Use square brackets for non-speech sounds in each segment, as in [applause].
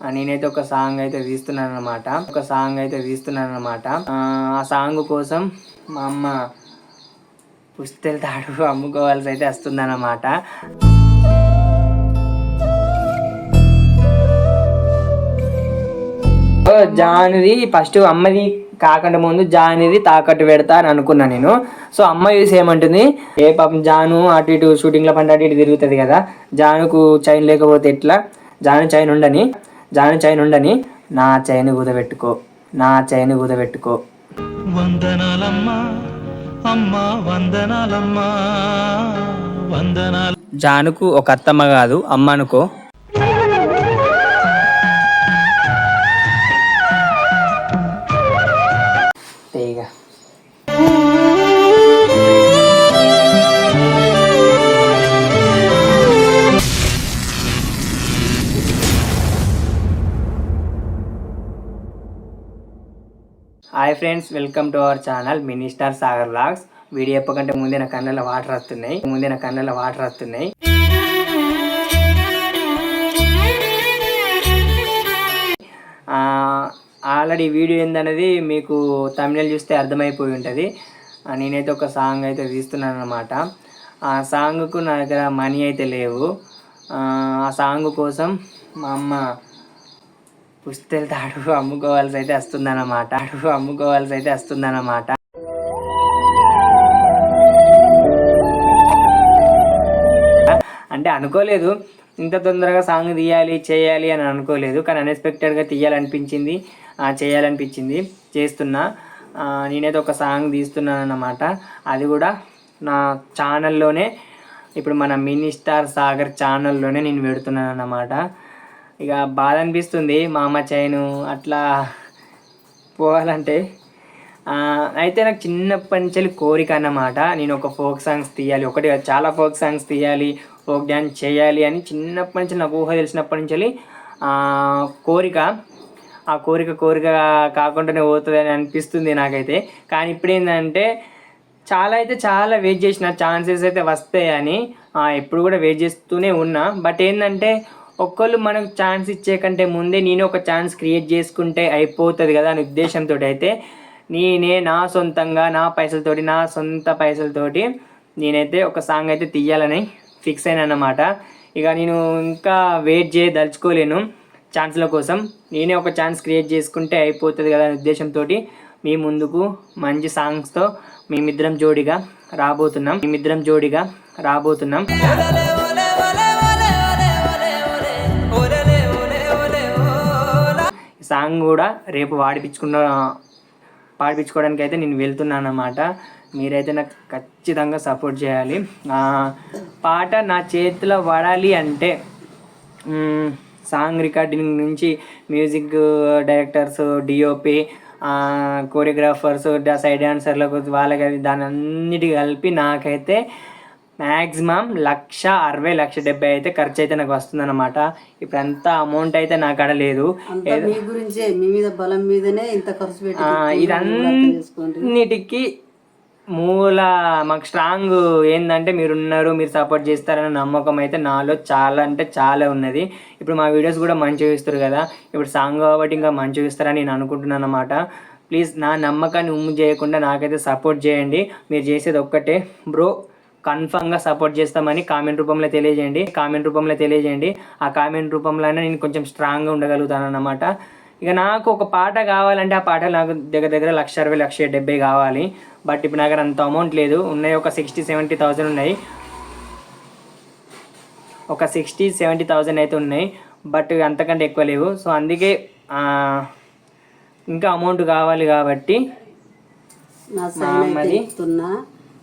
నేనైతే ఒక సాంగ్ అయితే తీస్తున్నాను అనమాట ఒక సాంగ్ అయితే తీస్తున్నాను అనమాట ఆ సాంగ్ కోసం మా అమ్మ పుస్తెల తాడు [laughs] అమ్ముకోవాల్సి అయితే వస్తుందన్నమాట జాన్ది ఫస్ట్ అమ్మది కాకుండా ముందు జానిది తాకట్టు పెడతా అని అనుకున్నా నేను. సో అమ్మ చూసి ఏమంటుంది? ఏ పాపం జాను అటు ఇటు షూటింగ్లో పంట అటు ఇటు తిరుగుతుంది కదా. జానుకు చైన్ లేకపోతే ఎట్లా? జాను చైన్ ఉండని. జాను చైన్ ఉండని నా చైన్ కుదబెట్టుకో నా చైన్ కుదబెట్టుకో వందనాలమ్మా అమ్మా వందనాలమ్మా వందనాలు జానుకు ఒక అత్తమ్మ కాదు అమ్మ అనుకో friends welcome to our channel minister Sagar logs video చెప్పకంటే ముందే నా వాటర్ వస్తున్నాయి. ముందే నా వాటర్ వస్తున్నాయి. ఆల్రెడీ వీడియో ఏందనేది మీకు తమిళ చూస్తే అర్థమైపోయి ఉంటుంది. నేనైతే ఒక సాంగ్ అయితే తీస్తున్నాను అనమాట ఆ సాంగ్కు నా దగ్గర మనీ అయితే లేవు. ఆ సాంగ్ కోసం మా అమ్మ పుస్తెల తాడు అమ్ముకోవాల్సి అయితే వస్తుందన్నమాట. అడుగు అమ్ముకోవాల్సి అయితే వస్తుందన్నమాట. అంటే అనుకోలేదు. ఇంత తొందరగా సాంగ్ తీయాలి చేయాలి అని అనుకోలేదు. కానీ అన్ఎక్స్పెక్టెడ్గా తీయాలనిపించింది. చేయాలనిపించింది. చేస్తున్నా. నేనైతే ఒక సాంగ్ తీస్తున్నాను అన్నమాట అది కూడా నా ఛానల్లోనే ఇప్పుడు మన మినీ స్టార్ సాగర్ ఛానల్లోనే నేను పెడుతున్నాను అన్నమాట ఇక బాధ అనిపిస్తుంది మా అమ్మ చైను అట్లా పోవాలంటే. అయితే నాకు చిన్నప్పటి నుంచి కోరిక అన్నమాట. నేను ఒక ఫోక్ సాంగ్స్ తీయాలి ఒకటి చాలా ఫోక్ సాంగ్స్ తీయాలి ఫోక్ డ్యాన్స్ చేయాలి అని చిన్నప్పటి నుంచి నాకు ఊహ తెలిసినప్పటి నుంచి కోరిక. ఆ కోరిక కోరిక కాకుండానే పోతుంది అని అనిపిస్తుంది నాకైతే. కానీ ఇప్పుడు ఏంటంటే చాలా అయితే చాలా వెయిట్ చేసిన ఛాన్సెస్ అయితే వస్తాయని ఎప్పుడు కూడా వెయిట్ చేస్తూనే ఉన్నా. బట్ ఏంటంటే ఒక్కళ్ళు మనకు ఛాన్స్ ఇచ్చే కంటే ముందే నేను ఒక ఛాన్స్ క్రియేట్ చేసుకుంటే అయిపోతుంది కదా అనే ఉద్దేశంతో అయితే నేనే నా సొంతంగా నా పైసలతోటి నా సొంత పైసలతోటి నేనైతే ఒక సాంగ్ అయితే తీయాలని ఫిక్స్ అయినా అన్నమాట ఇక నేను ఇంకా వెయిట్ చేయదలుచుకోలేను ఛాన్స్ల కోసం. నేనే ఒక ఛాన్స్ క్రియేట్ చేసుకుంటే అయిపోతుంది కదా అనే ఉద్దేశంతో మీ ముందుకు మంచి సాంగ్స్తో మేమిద్దరం జోడిగా రాబోతున్నాం. మేమిద్దరం జోడిగా రాబోతున్నాం. సాంగ్ కూడా రేపు వాడిపించుకున్న పాడిపించుకోవడానికి అయితే నేను వెళ్తున్నాను అన్నమాట మీరైతే నాకు ఖచ్చితంగా సపోర్ట్ చేయాలి. పాట నా చేతిలో పడాలి అంటే సాంగ్ రికార్డింగ్ నుంచి music directors DOP choreographers side డాన్సర్లకు వాళ్ళకి దాని అన్నిటి కలిపి నాకైతే మ్యాక్సిమం లక్ష అరవై లక్ష డెబ్బై అయితే ఖర్చు అయితే నాకు వస్తుందన్నమాట. ఇప్పుడు అంత అమౌంట్ అయితే నా కాడ లేదు. గురించే మీ మీద బలం మీదనే ఇంత ఖర్చు పెట్టి ఆ, ఇదన్నిటికి మూల మాకు స్ట్రాంగ్ ఏంటంటే మీరు ఉన్నారు మీరు సపోర్ట్ చేస్తారన్న నమ్మకం అయితే నాలో చాలా అంటే చాలా ఉన్నది. ఇప్పుడు మా వీడియోస్ కూడా మంచిగా ఇస్తారు కదా. ఇప్పుడు సాంగ్ కాబట్టి ఇంకా మంచిగా ఇస్తారని నేను అనుకుంటున్నాను అనమాట ప్లీజ్ నా నమ్మకాన్ని ఉమ్ము చేయకుండా నాకైతే సపోర్ట్ చేయండి. మీరు చేసేది ఒక్కటే. బ్రో కన్ఫామ్గా సపోర్ట్ చేస్తామని కామెంట్ రూపంలో తెలియజేయండి. కామెంట్ రూపంలో తెలియజేయండి. ఆ కామెంట్ రూపంలోనే నేను కొంచెం స్ట్రాంగ్గా ఉండగలుగుతాను అన్నమాట. ఇక నాకు ఒక పాట కావాలంటే ఆ పాట నాకు దగ్గర దగ్గర లక్ష అరవై లక్ష డెబ్బై కావాలి. బట్ ఇప్పుడు నా దగ్గర అంత అమౌంట్ లేదు. ఉన్నాయి ఒక సిక్స్టీ సెవెంటీ థౌసండ్ ఉన్నాయి. ఒక సిక్స్టీ సెవెంటీ థౌసండ్ అయితే ఉన్నాయి. బట్ అంతకంటే ఎక్కువ లేవు. సో అందుకే ఇంకా అమౌంట్ కావాలి కాబట్టి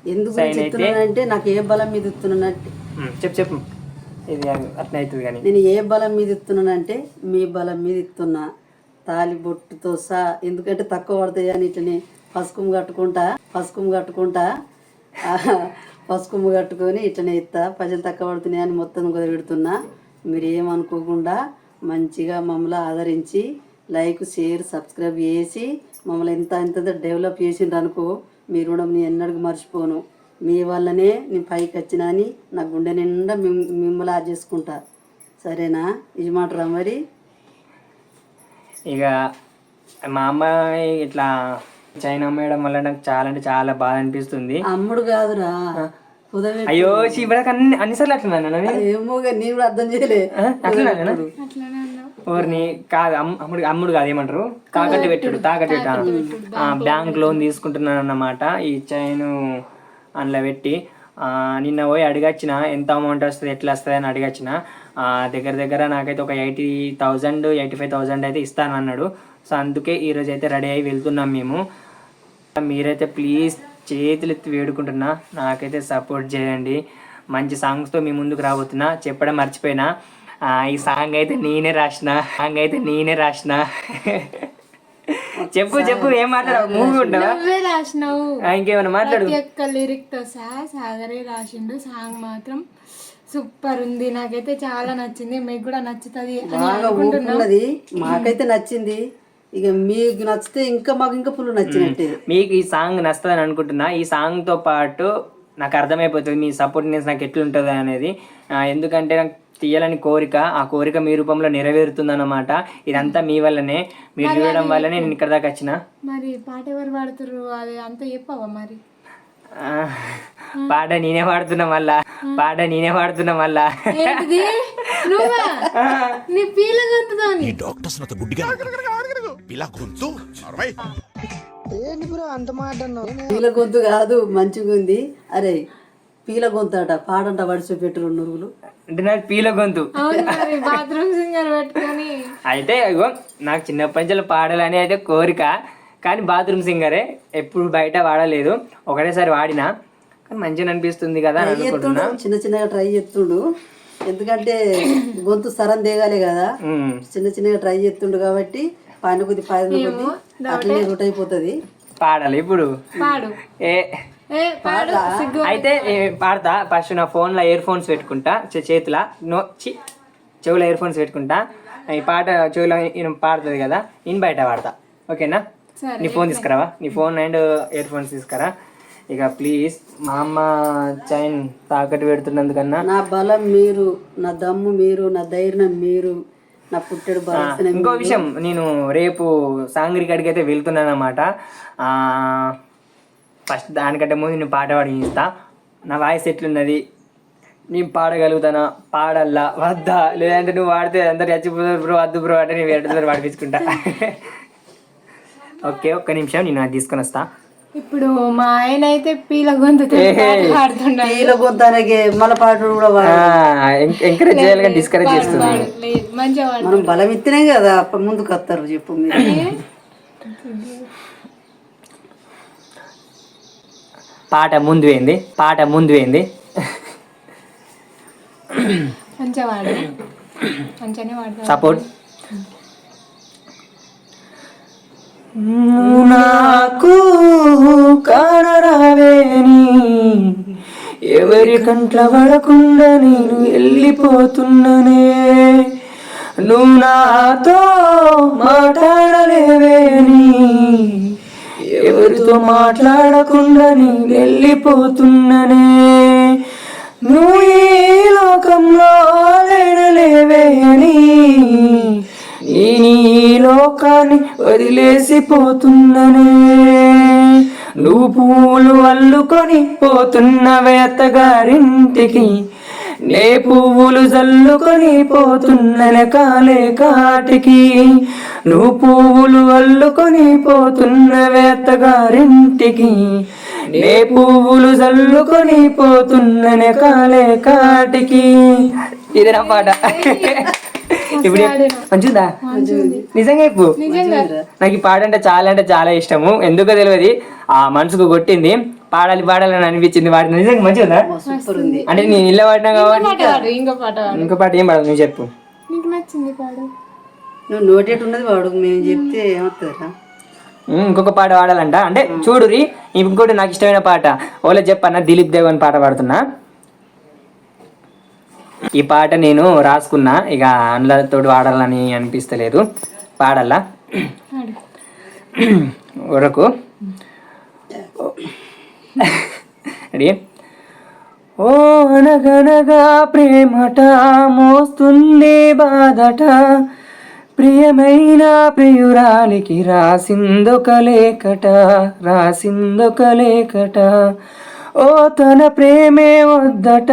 ఎందుకు? ఇస్తున్నానంటే నాకు ఏ బలం మీద ఇస్తున్నానంటే చెప్పు చెప్పు. ఇది అట్లా అవుతుంది కానీ. నేను ఏ బలం మీద ఇస్తున్నానంటే మీ బలం మీద ఇస్తున్నా తాలి బొట్టుతో సహా ఎందుకంటే తక్కువ పడతాయి అని ఇట్లనే పసుకుము కట్టుకుంటా పసుకుము కట్టుకుంటా పసుకుము కట్టుకొని ఇట్లనే ఇస్తా ప్రజలు తక్కువ పడుతున్నాయి అని మొత్తం కూడా పెడుతున్నా మీరు ఏమనుకోకుండా మంచిగా మమ్మల్ని ఆదరించి లైక్ షేర్ సబ్స్క్రైబ్ చేసి మమ్మల్ని ఎంత ఎంత డెవలప్ చేసిండ్రు అనుకో మీ రుణం నేను ఎన్నడూ మర్చిపోను. మీ వల్లనే నేను పైకి వచ్చినా అని నా గుండె నిండా మిమ్ మిమ్మల్ని ఆ చేసుకుంటా. సరేనా? ఇది మాటరా మరి. ఇక మా అమ్మాయి ఇట్లా చైనా అమ్మేయడం వల్ల నాకు చాలా అంటే చాలా బాధ అనిపిస్తుంది. అమ్ముడు కాదురా. అయ్యో శివరాకు అన్ని అన్నిసార్లు అట్లా ఏమోగా నేను కూడా అర్థం చేయలే. అట్లా ఎవరిని కాదు అమ్- అమ్ముడు అమ్ముడు కాదు ఏమంటారు? తాకట్టు పెట్టుడు తాకట్టు పెట్టా బ్యాంక్ లోన్ తీసుకుంటున్నాను అన్నమాట ఈ చైన్ అందులో పెట్టి నిన్న పోయి అడిగచ్చిన ఎంత అమౌంట్ వస్తుంది ఎట్లా వస్తుంది అని అడిగచ్చిన. దగ్గర దగ్గర నాకైతే ఒక eighty thousand eighty five thousand అయితే ఇస్తాను అన్నాడు. సో అందుకే ఈరోజు అయితే రెడీ అయ్యి వెళ్తున్నాం మేము. మీరైతే ప్లీజ్ చేతులు ఎత్తి వేడుకుంటున్నా. నాకైతే సపోర్ట్ చేయండి. మంచి సాంగ్స్తో మీ ముందుకు రాబోతున్నా. చెప్పడం మర్చిపోయినా. ఈ సాంగ్ అయితే నేనే రాసిన సాంగ్ అయితే నేనే రాసిన. చెప్పు చెప్పు ఏం మాట్లాడవు? మూవీ ఉండవా నువ్వే రాసినావు. ఆ, ఇంకేమైనా మాట్లాడు. లిరిక్తో సహా సాగరే రాసిండు. సాంగ్ మాత్రం సూపర్ ఉంది. నాకైతే చాలా నచ్చింది. మీకు కూడా నచ్చుతుంది బాగా ఊపుకున్నది. మాకైతే నచ్చింది. ఇక మీకు నచ్చితే ఇంకా మాకు ఇంకా ఫుల్ నచ్చినట్టే. మీకు ఈ సాంగ్ నస్తుందని అనుకుంటున్నా. ఈ సాంగ్తో పాటు నాకు అర్థమైపోతుంది. మీ సపోర్ట్నెస్ నాకు ఎట్లుంటుంది అనేది. ఎందుకంటే నాకు తీయాలని కోరిక ఆ కోరిక మీ రూపంలో నెరవేరుతుందన్నమాట. ఇదంతా మీ వల్లనే మీరు చూడడం వల్లనే నేను ఇక్కడ దాకా వచ్చిన. మరి పాట ఎవరు పాడుతుర్రు? అది అంతా చెప్పవా మరి? పాట నేనే పాడుతున్నా మళ్ళా. పాట నేనే పాడుతున్నా మళ్ళా. గొంతుతోని డాక్టర్స్ నాతో గుడ్డిగా గొంతు. అరవై. పీల గొంతు కాదు మంచిగా ఉంది అరే పీల గొంతు అట పాడంట వడిసి పెట్టు నురుగులు. అంటే నాకు పీల గొంతు అవును మరి బాత్రూమ్ సింగర్ పెట్టుకొని. అయితే ఇగో నాకు చిన్నప్పటి నుంచి పాడాలని అయితే కోరిక కానీ బాత్రూమ్ సింగరే ఎప్పుడు బయట వాడలేదు. ఒకటేసారి వాడినా కానీ మంచిగా అనిపిస్తుంది కదా అనుకుంటున్నా. చిన్న చిన్నగా ట్రై ఎత్తుడు ఎందుకంటే గొంతు సరం దిగాలి కదా. చిన్న చిన్నగా ట్రై చేస్తుండు కాబట్టి పైన కొద్ది పైన కొద్ది అట్లనే రూట్ అయిపోతుంది. పాడాలి ఇప్పుడు. పాడు. ఏ అయితే పాడతా. ఫస్ట్ నా ఫోన్లో ఇయర్ ఫోన్స్ పెట్టుకుంటా. చే- చేతిలో నో చి చెవులో ఇయర్ ఫోన్స్ పెట్టుకుంటా. ఈ పాట చెవిలో పాడుతుంది కదా ఇన్ బయట పాడతా. ఓకేనా? సరే, నీ ఫోన్ తీసుకురావా? నీ ఫోన్ అండ్ ఇయర్ ఫోన్స్ తీసుకురా ఇక ప్లీజ్ మా అమ్మ చైన్ తాకట్టు పెడుతున్నందుకన్నా. నా బలం మీరు నా దమ్ము మీరు నా ధైర్యం మీరు నా పుట్టెడు ఇంకో విషయం నేను రేపు సాంగ్రి కాడికి అయితే వెళ్తున్నాను అనమాట ఫస్ట్ దానికంటే ముందు నేను పాట పాడిస్తా నా వాయిస్ ఎట్లున్నది? నేను పాడగలుగుతానా? పాడల్లా? వద్దా? లేదంటే నువ్వు పాడితే అందరు చచ్చిపోతారు బ్రో వద్దు బ్రో అంటే నేను వేరే పాడిపించుకుంటా. [laughs] ఓకే ఒక్క నిమిషం నేను అది తీసుకొని వస్తా. ఇప్పుడు మా ఆయన అయితే పీల పాడుతున్నాడు. పీల గొంతానికి మల పాటలు కూడా. ఎంకరేజ్ చేయాలి కానీ డిస్కరేజ్ చేస్తుంది. మనం బలం ఇస్తేనే కదా ముందుకు వస్తారు చెప్పు మీరు. [laughs] పాట ముందు ఏంది? పాట ముందు వాడతాడు సపోర్ట్. నాకు కానరావేని ఎవరి కంట్ల పడకుండా నేను వెళ్ళిపోతున్ననే. నువ్వు నాతో మాట్లాడలేవేని ఎవరితో మాట్లాడకుండా నేను వెళ్ళిపోతున్ననే నువ్వు ఈ లోకంలో లేడలేవేని నేను ఈ లోకాన్ని వదిలేసిపోతున్ననే. నువ్వు పూలు అల్లుకొని పోతున్నవే అత్తగారింటికి నే పువ్వులు జల్లుకొని పోతున్ననే కాలే కాటికి. నువ్వు పువ్వులు అల్లుకొని పోతున్నవే అత్తగారింటికి నే పువ్వులు జల్లుకొని పోతున్ననే కాలే కాటికి. ఇది నా పాట. ఇప్పుడు మంచిదా నిజంగా చెప్పు. నాకు ఈ పాట అంటే చాలా అంటే చాలా ఇష్టము. ఎందుకో తెలియదు. ఆ మనసుకు కొట్టింది. పాడాలి పాడాలని అనిపించింది. వాటి నిజంగా మంచిగా సూపర్ ఉంది. అంటే నేను ఇల్లు పాడినా కాబట్టి ఇంకో పాట ఇంకో పాట ఏం పాడదు నువ్వు చెప్పు. నీకు నచ్చింది పాడు. నువ్వు నోటేట్ ఉన్నది వాడు మేము చెప్తే ఇంకొక పాట పాడాలంట. అంటే చూడురి ఇంకోటి నాకు ఇష్టమైన పాట. ఓలో చెప్పన్న దిలీప్ దేవ్ అని పాట పాడుతున్నా. ఈ పాట నేను రాసుకున్నా. ఇక అందులో వాడాలని అనిపిస్తలేదు. పాడల్లా? పాడు. వరకు. రెడీ? ఓ అనగనగా ప్రేమట మోస్తుంది బాధట ప్రియమైన ప్రియురాలికి రాసిందొక లేఖట రాసిందొక లేఖట. ఓ తన ప్రేమే వద్దట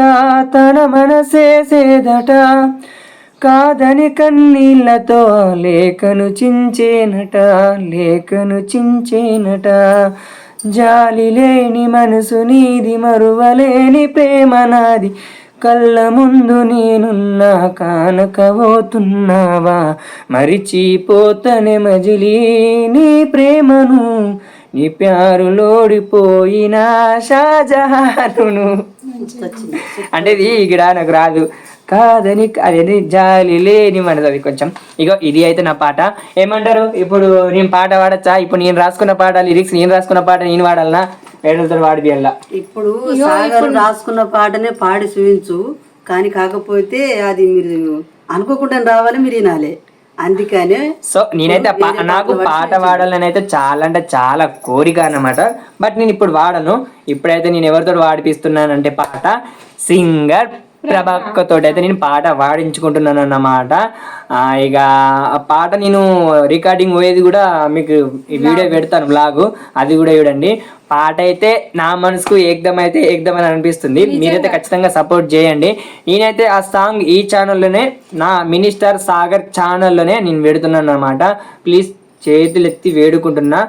తన మనసేసేదట కాదని కన్నీళ్ళతో లేఖను చించేనట లేఖను చించేనట. జాలి లేని మనసు నీది మరువలేని ప్రేమ నాది. కళ్ళ ముందు నేనున్నా కానకబోతున్నావా మరిచిపోతనే మజిలీ నీ ప్రేమను. నీ ప్యారులోడిపోయిన వచ్చింది. అంటే ఇది ఇక్కడ నాకు రాదు. కాదని అదే జాలి లేని మనది అది కొంచెం. ఇగో ఇది అయితే నా పాట. ఏమంటారు? ఇప్పుడు నేను పాట పాడచ్చా? ఇప్పుడు నేను రాసుకున్న పాట లిరిక్స్ నేను రాసుకున్న పాట నేను వాడాలనా వేడలతో వాడిపియాలా? ఇప్పుడు సాగర్ రాసుకున్న పాటనే పాడి చూపించు కానీ కాకపోతే అది మీరు అనుకోకుండా రావాలి మీరు వినాలి. అందుకనే సో నేనైతే నాకు పాట పాడాలని అయితే చాలా అంటే చాలా కోరిక అన్నమాట. బట్ నేను ఇప్పుడు వాడను. ఇప్పుడైతే నేను ఎవరితో వాడిపిస్తున్నానంటే పాట సింగర్ ప్రభాకతో అయితే నేను పాట వాడించుకుంటున్నాను అన్నమాట ఇక ఆ పాట నేను రికార్డింగ్ పోయేది కూడా మీకు వీడియో పెడతాను బ్లాగ్ అది కూడా చూడండి. పాట అయితే నా మనసుకు ఏకదం అయితే ఏకదం అని అనిపిస్తుంది మీరైతే ఖచ్చితంగా సపోర్ట్ చేయండి. నేనైతే ఆ సాంగ్ ఈ ఛానల్లోనే నా మినిస్టర్ సాగర్ ఛానల్లోనే నేను పెడుతున్నాను అనమాట ప్లీజ్ చేతులు ఎత్తి వేడుకుంటున్నా.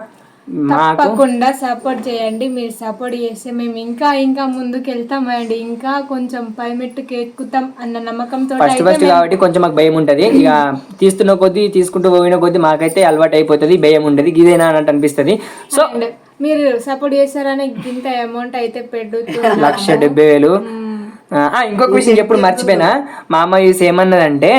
తప్పకుండా సపోర్ట్ చేయండి మీరు సపోర్ట్ చేస్తే మేము ఇంకా ఇంకా ముందుకు వెళ్తామండి ఇంకా కొంచెం పై మెట్టుకు ఎక్కుతాం అన్న నమ్మకంతో ఫస్ట్ ఫస్ట్ కాబట్టి కొంచెం మాకు భయం ఉంటది. ఇక [laughs] తీస్తున్న కొద్దీ తీసుకుంటూ పోయిన కొద్దీ మాకైతే అలవాటు అయిపోతుంది భయం ఉండదు. ఇదేనా అన్నట్టు అనిపిస్తుంది. సో మీరు సపోర్ట్ చేస్తారని ఇంత అమౌంట్ అయితే పెడుతూ [laughs] లక్ష డెబ్బై వేలు. ఇంకొక విషయం ఎప్పుడు మర్చిపోయినా? మా అమ్మ యూస్ ఏమన్నదంటే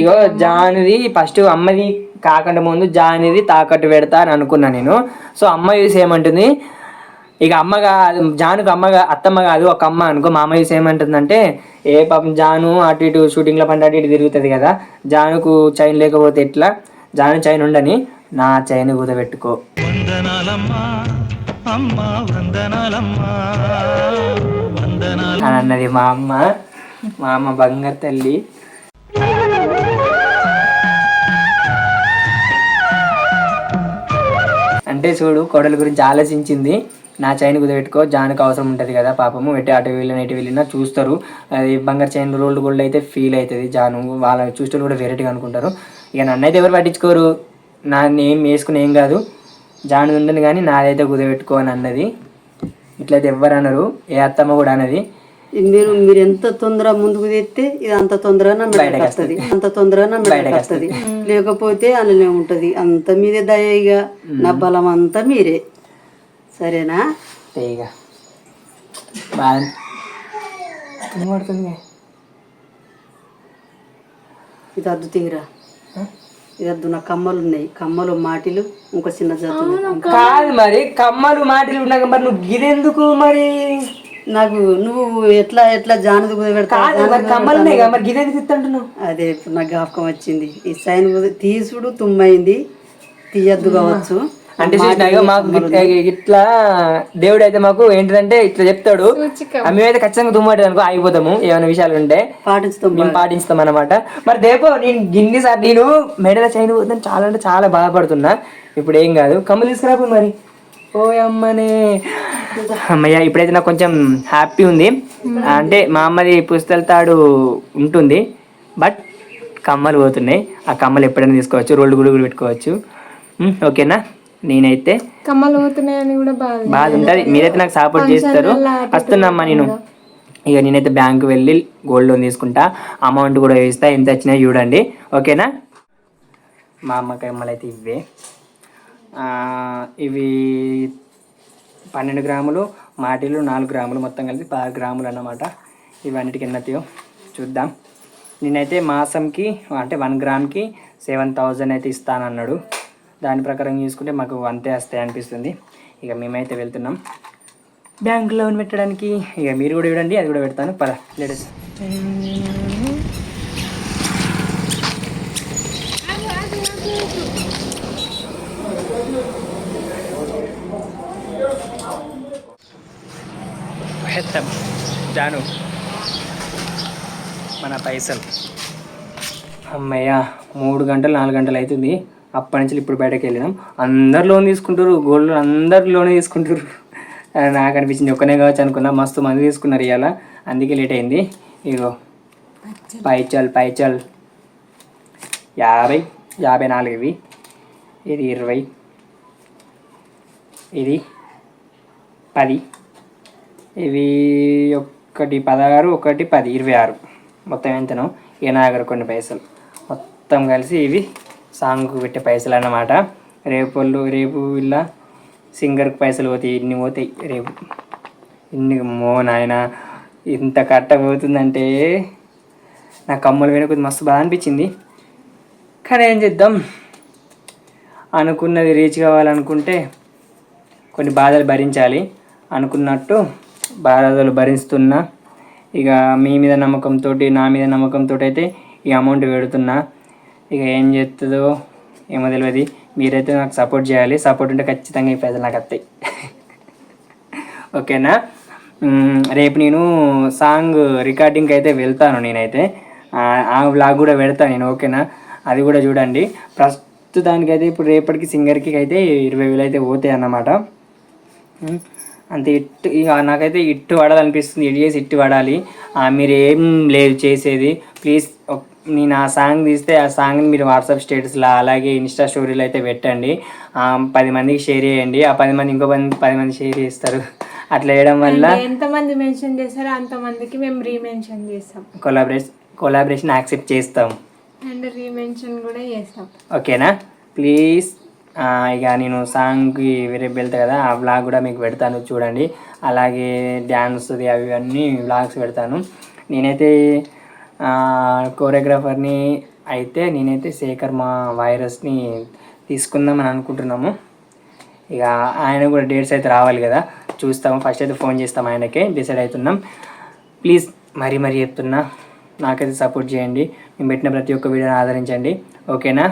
ఇగో జానిది ఫస్ట్ అమ్మది కాకుండా ముందు జానిది తాకట్టు పెడతా అని అనుకున్నా నేను. సో అమ్మ యూస్ ఏమంటుంది? ఇక అమ్మ కాదు జానుకు అమ్మ కా- అత్తమ్మ కాదు ఒక అమ్మ అనుకో. మా అమ్మ యూస్ ఏమంటుందంటే ఏ పాపం జాను అటు ఇటు షూటింగ్ల పంట అటు ఇటు తిరుగుతుంది కదా జానుకు చైన్ లేకపోతే ఎట్లా? జాను చైన్ ఉండని నా చైన్ కుదబెట్టుకో వందనాలమ్మా. అమ్మా వందనాలమ్మా. వందనాలు. అని అన్నది మా అమ్మ. మా అమ్మ బంగారు తల్లి. అంటే చూడు కోడల గురించి ఆలోచించింది. నా చైన్ కుదబెట్టుకో జానుకు అవసరం ఉంటుంది కదా పాపము. ఎటు అటు వెళ్ళిన ఇటు వెళ్ళినా చూస్తారు. అది బంగారు చైన్ రోల్డ్ గోల్డ్ అయితే ఫీల్ అవుతుంది. జాను వాళ్ళ చూస్తే కూడా వెరైటీగా అనుకుంటారు. ఇక నన్ను అయితే ఎవరు పట్టించుకోరు. నా నేమ్ వేసుకుని ఏం కాదు. జాను ఉండను కానీ నాదైతే కుదబెట్టుకో అని అన్నది. ఇట్లయితే ఎవ్వరు అనరు ఏ అత్తమ్మ కూడా అన్నది. మీరు మీరు ఎంత తొందర ముందుకు తెస్తే ఇది అంత తొందరగా మెడకి వస్తుంది. అంత తొందరగా మెడకి వస్తుంది. లేకపోతే అందులోనే ఉంటది. అంత మీదే దయగా నా బలం అంతా మీరే. సరేనా? ఇక ఇది అద్దు తీరా. ఇది అద్దు నా కమ్మలు ఉన్నాయి. కమ్మలు మాటిలు ఇంకో చిన్న జాతు కాదు మరి కమ్మలు మాటలు ఉన్నాక మరి నువ్వు గిదెందుకు మరి? నాకు నువ్వు ఎట్లా ఎట్లా జానది కుదబెడతా కాదు మరి కమ్మలు ఉన్నాయి కదా మరి గిదెందుకు ఇస్తుంటున్నావు అదే ఇప్పుడు నాకు జ్ఞాపకం వచ్చింది. ఈ సైన్ తీసుడు తుమ్మైంది తీయద్దు కావచ్చు. అంటే చూసినా ఇగో మాకు ఇట్లా దేవుడు అయితే మాకు ఏంటిదంటే ఇట్లా చెప్తాడు. మేమైతే ఖచ్చితంగా తుమ్మటి అనుకో ఆగిపోతాము ఏమైనా విషయాలు ఉంటే. పాటిస్తాం మేము పాటిస్తాం అనమాట మరి దేపో నేను గిన్ని సార్ నేను మెడల చైన్ పోతాను చాలా అంటే చాలా బాధపడుతున్నా. ఇప్పుడు ఏం కాదు. కమ్మలు తీసుకురాపు మరి. ఓ అమ్మనే. అమ్మయ్య ఇప్పుడైతే నాకు కొంచెం హ్యాపీ ఉంది. అంటే మా అమ్మది పుస్తల తాడు ఉంటుంది బట్ కమ్మలు పోతున్నాయి. ఆ కమ్మలు ఎప్పుడైనా తీసుకోవచ్చు రోడ్డు గుడుగులు పెట్టుకోవచ్చు. ఓకేనా? నేనైతే కమ్మలు పోతున్నాయని కూడా బాధ బాధ ఉంటుంది. మీరైతే నాకు సపోర్ట్ చేస్తారు. వస్తున్నామ్మా నేను. ఇక నేనైతే బ్యాంకు వెళ్ళి గోల్డ్ లోన్ తీసుకుంటా. అమౌంట్ కూడా వేస్తా. ఎంత వచ్చినా చూడండి. ఓకేనా మా అమ్మకి అమ్మలు అయితే ఇవే ఇవి పన్నెండు గ్రాములు మాటిలు నాలుగు గ్రాములు మొత్తం కలిపి పది గ్రాములు అన్నమాట. ఇవన్నిటికి ఎన్నతయో చూద్దాం. నేనైతే మాసంకి అంటే వన్ గ్రామ్కి సెవెన్ థౌజండ్ అయితే ఇస్తానన్నాడు. దాని ప్రకారం చూసుకుంటే మాకు అంతే వస్తాయి అనిపిస్తుంది. ఇక మేమైతే వెళ్తున్నాం. బ్యాంక్ లోన్ పెట్టడానికి. ఇక మీరు కూడా చూడండి అది కూడా పెడతాను. పద లేడీస్ జాను మన పైసలు అమ్మయ్య మూడు గంటలు నాలుగు గంటలు అవుతుంది. అప్పటి నుంచి ఇప్పుడు బయటకు వెళ్ళినాం. అందరు లోన్ తీసుకుంటారు గోల్డ్ లోన్ అందరు లోన్ తీసుకుంటారు నాకు అనిపించింది ఒక్కనే కావచ్చు అనుకున్నా మస్తు మంది తీసుకున్నారు ఇవాళ అందుకే లేట్ అయింది. ఇగో పైచల్. పైచల్ యాభై యాభై నాలుగు ఇవి. ఇది ఇరవై. ఇది పది. ఇవి ఒకటి పదహారు ఒకటి పది ఇరవై ఆరు. మొత్తం ఎంతనో? ఎనగర కొన్ని పైసలు. మొత్తం కలిసి ఇవి సాంగ్కు పెట్టే పైసలు అన్నమాట రేపు రేపు ఇలా సింగర్కి పైసలు పోతాయి ఇన్ని పోతాయి రేపు. ఇన్ని మో నాయన ఇంత కట్ట పోతుందంటే నా కమ్మలు విన కొద్ది మస్తు బాధ అనిపించింది. కానీ ఏం చేద్దాం? అనుకున్నది రీచ్ కావాలనుకుంటే కొన్ని బాధలు భరించాలి. అనుకున్నట్టు బాధలు భరిస్తున్నా. ఇక మీ మీద నమ్మకంతో నా మీద నమ్మకంతో అయితే ఈ అమౌంట్ పెడుతున్నా ఇక ఏం చేస్తుందో ఏమో తెలియదు మీరైతే నాకు సపోర్ట్ చేయాలి. సపోర్ట్ ఉంటే ఖచ్చితంగా ఈ ప్రజలు నాకు వస్తాయి. ఓకేనా? రేపు నేను సాంగ్ రికార్డింగ్కి అయితే వెళ్తాను నేనైతే. ఆ, ఆ వ్లాగ్ కూడా పెడతాను నేను ఓకేనా? అది కూడా చూడండి. ప్రస్తుతానికి అయితే ఇప్పుడు రేపటికి సింగర్కి అయితే ఇరవై వేలు అయితే పోతాయి అన్నమాట. అంత అంతే ఇట్టు ఇక నాకైతే ఇట్టు పడాలనిపిస్తుంది. ఇటు చేసి ఇట్టు పడాలి. ఆ, మీరు ఏం లేదు చేసేది. ప్లీజ్ నేను ఆ సాంగ్ తీస్తే ఆ సాంగ్ని మీరు వాట్సాప్ స్టేటస్లో అలాగే ఇన్స్టా స్టోరీలో అయితే పెట్టండి. పది మందికి షేర్ చేయండి. ఆ పది మంది ఇంకో పది పది మంది షేర్ చేస్తారు. అట్లా చేయడం వల్ల ఎంతమంది మెన్షన్ చేస్తారో అంతమందికి మేము రీమెన్షన్ చేస్తాం. కొలాబరేషన్ కొలాబరేషన్ యాక్సెప్ట్ చేస్తాం. అండ్ రీమెన్షన్ కూడా చేస్తాం. ఓకేనా? ప్లీజ్ ఇక నేను సాంగ్కి వేరే వెళ్తా కదా ఆ వ్లాగ్ కూడా మీకు పెడతాను చూడండి. అలాగే డ్యాన్స్ అవి అన్నీ వ్లాగ్స్ పెడతాను. నేనైతే కోరియోగ్రాఫర్ని అయితే నేనైతే శేఖర్ మా వైరస్ని తీసుకుందామని అనుకుంటున్నాము. ఇక ఆయన కూడా డేట్స్ అయితే రావాలి కదా. చూస్తాము. ఫస్ట్ అయితే ఫోన్ చేస్తాం ఆయనకే. డిసైడ్ అవుతున్నాం. ప్లీజ్ మరీ మరీ చెప్తున్నా నాకైతే సపోర్ట్ చేయండి. మేము పెట్టిన ప్రతి ఒక్క వీడియోని ఆదరించండి. ఓకేనా?